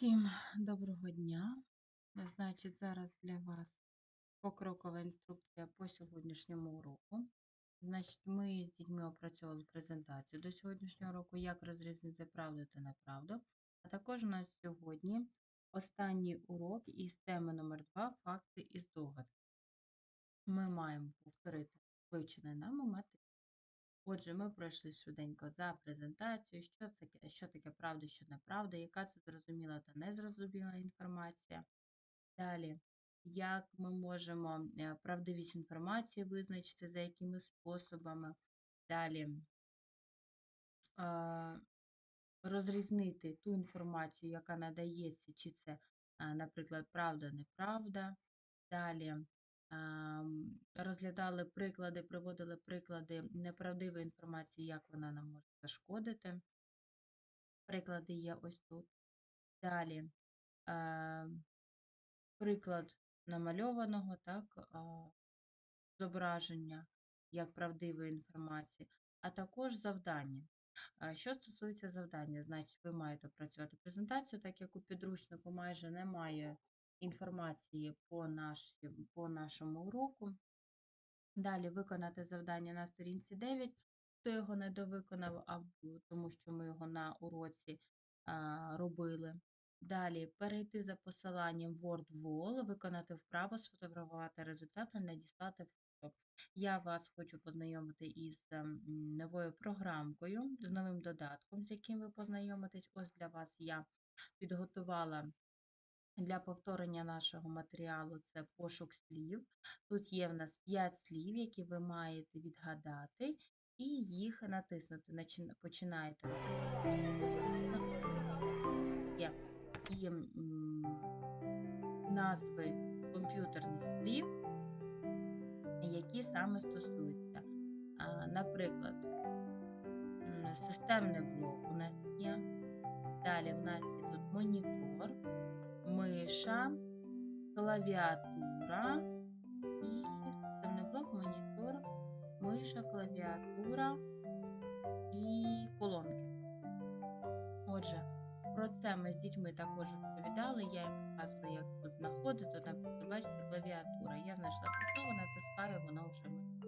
Всім доброго дня. Значить, зараз для вас покрокова інструкція по сьогоднішньому уроку. Значить, ми з дітьми опрацьовували презентацію до сьогоднішнього року, як розрізнити правду та неправду. А також у нас сьогодні останній урок із теми номер 2 факти і здогадки. Ми маємо повторити вивчений нами матеріал. Отже, ми пройшли швиденько за презентацію, що це, що таке правда, що неправда, яка це зрозуміла та незрозуміла інформація. Далі, як ми можемо е, правдивість інформації визначити, за якими способами. Далі розрізнити ту інформацію, яка надається, чи це, наприклад, правда, неправда. Далі розглядали приклади, приводили приклади неправдивої інформації, як вона нам може зашкодити. Приклади є ось тут. Далі е, приклад намальованого так, зображення як правдивої інформації, а також завдання. Що стосується завдання, значить, ви маєте працювати презентацію, так як у підручнику майже немає інформації по, наші, по нашому уроку. Далі виконати завдання на сторінці 9. Хто його не довиконав, або тому що ми його на уроці а, робили. Далі перейти за посиланням WordWall, виконати вправо, сфотографувати результати, надіслати фото. Я вас хочу познайомити із ем, новою програмкою, з новим додатком, з яким ви познайомитесь. Ось для вас я підготувала для повторення нашого матеріалу це пошук слів. Тут є в нас 5 слів, які ви маєте відгадати, і їх натиснути. Починаєте. І назви комп'ютерних слів, які саме стосуються. Наприклад, системний блок у нас є. Далі в нас є тут монітор, миша, клавіатура і системний блок, монітор, миша, клавіатура і колонки. Отже, про це ми з дітьми також розповідали. Я їм показувала, як тут знаходити. Наприклад, бачите, клавіатура. Я знайшла це слово, натискаю, воно вже мені.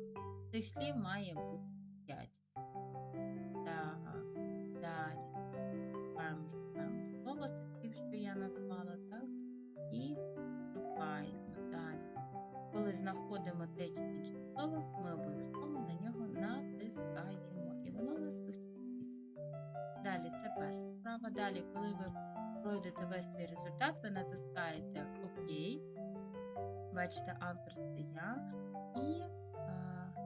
Цих слів має бути 5. Так, далі. Знаходимо те чи інше слово, ми обов'язково на нього натискаємо. І воно у нас висвітлюється. Далі це перша справа. Далі, коли ви пройдете весь свій результат, ви натискаєте ОК. Бачите, автор це я. І е,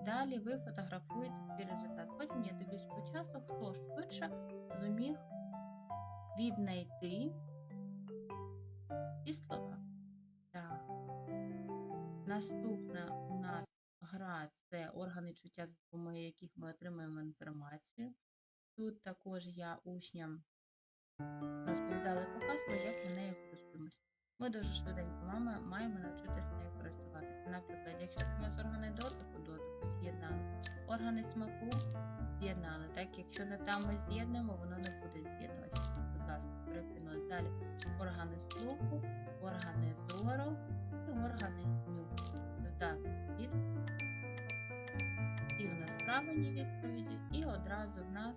далі ви фотографуєте свій результат. Потім я дивлюсь по часу, хто швидше зуміг віднайти Наступна у нас гра це органи чуття, за допомогою яких ми отримуємо інформацію. Тут також я учням розповідала і показувала, як ми нею користуємося. Ми дуже швиденько мами маємо навчитися нею користуватися. Наприклад, якщо у нас органи дотику, дотику з'єднали, органи смаку з'єднали. Так, якщо не там ми з'єднуємо, воно не буде з'єднуватися. Будь ласка, перекинули далі. Органи слуху, органи зору правильні відповіді, і одразу в нас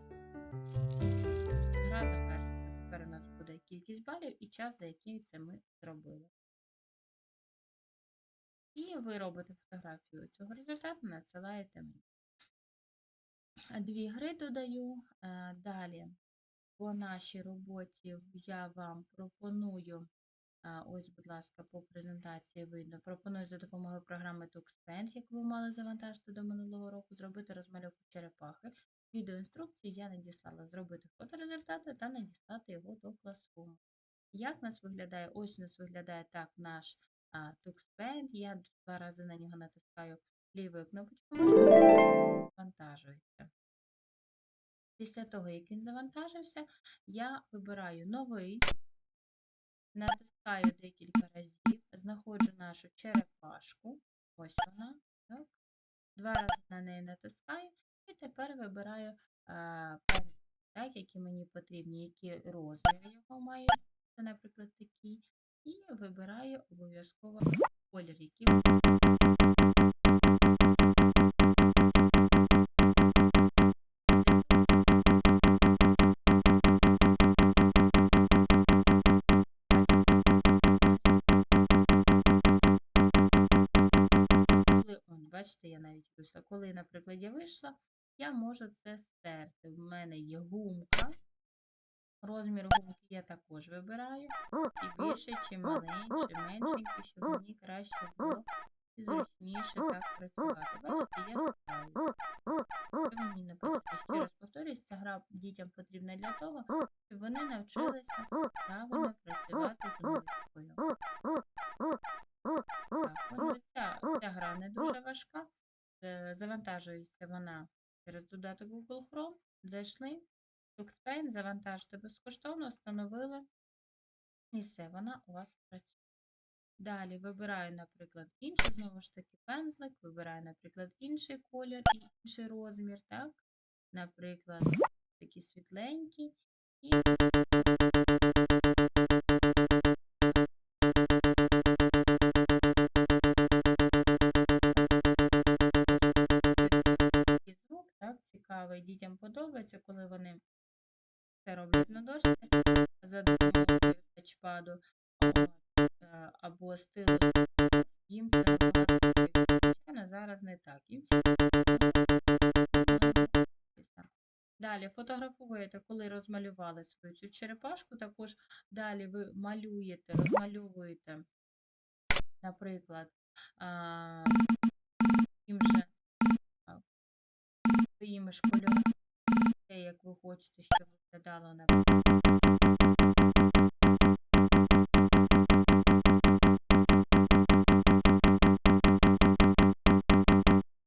гра завершена. Тепер у нас буде кількість балів і час, за який це ми зробили. І ви робите фотографію цього результату, надсилаєте мені. Дві гри додаю. Е, Далі по нашій роботі я вам пропоную, ось, будь ласка, по презентації видно, пропоную за допомогою програми TuxPaint, яку ви мали завантажити до минулого року, зробити розмальовку черепахи. Відеоінструкцію я надіслала зробити фоторезультати та надіслати його до класруму. Як нас виглядає? Ось у нас виглядає так наш а, TuxPaint. Я два рази на нього натискаю лівою кнопочкою, завантажується. Після того, як він завантажився, я вибираю новий, натискаю декілька разів, знаходжу нашу черепашку. Ось вона. Так. Два рази на неї натискаю, і тепер вибираю а, перші, так, які мені потрібні, які розміри його це, наприклад, такий, і вибираю обов'язково колір, який бачите, я навіть вийшла. Коли, наприклад, я вийшла, я можу це стерти. В мене є гумка. Розмір гумки я також вибираю. Чи більше, чи маленький, чи меншенький, щоб мені краще було і зручніше так працювати. Бачите, я ставлю. Мені потрібно? Ще раз повторюсь, ця гра дітям потрібна для того, щоб вони навчилися правильно працювати з мишкою. Важка. Е, Завантажується вона через додаток Google Chrome. Зайшли, TuxPaint, завантажте безкоштовно, встановили. І все, вона у вас працює. Далі вибираю, наприклад, інший, знову ж таки, пензлик, вибираю, наприклад, інший колір і інший розмір, так? Наприклад, такі світленькі. І Дітям подобається, коли вони це роблять на дошці за допомогою тачпаду е, або стилу. Їм це. Звичайно, зараз не так. Їм. Далі фотографуєте, коли розмалювали свою цю черепашку. Також далі ви малюєте, розмальовуєте, наприклад, тим же своїми ж те, як ви хочете, щоб виглядало на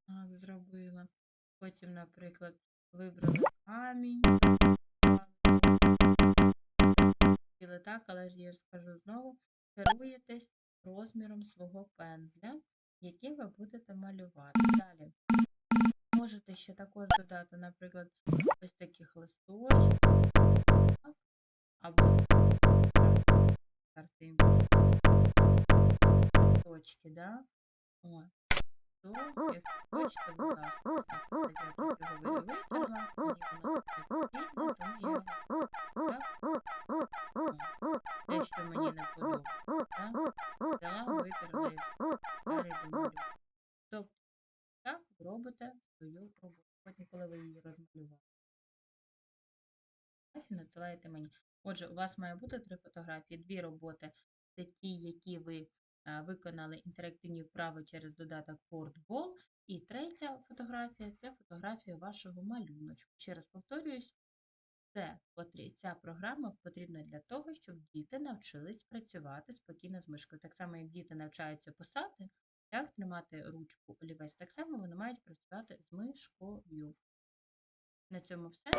Так, зробила. Потім, наприклад, вибрали камінь. Так, але ж я скажу знову, керуєтесь розміром свого пензля, який ви будете малювати. Далі. Можете ще також додати, наприклад, ось таких листочків, так, або картинки, листочки, да? О, то, як хочете, будь ласка, все. Я тут його ви- витерла, мені воно не потрібно, тому я його так, те, що мені не надсилаєте мені. Отже, у вас має бути три фотографії, дві роботи. Це ті, які ви е, виконали інтерактивні вправи через додаток WordWall. І третя фотографія це фотографія вашого малюночку. Ще раз повторююсь, це, ця програма потрібна для того, щоб діти навчились працювати спокійно з мишкою. Так само, як діти навчаються писати, так, тримати ручку олівець, так само вони мають працювати з мишкою. На цьому все.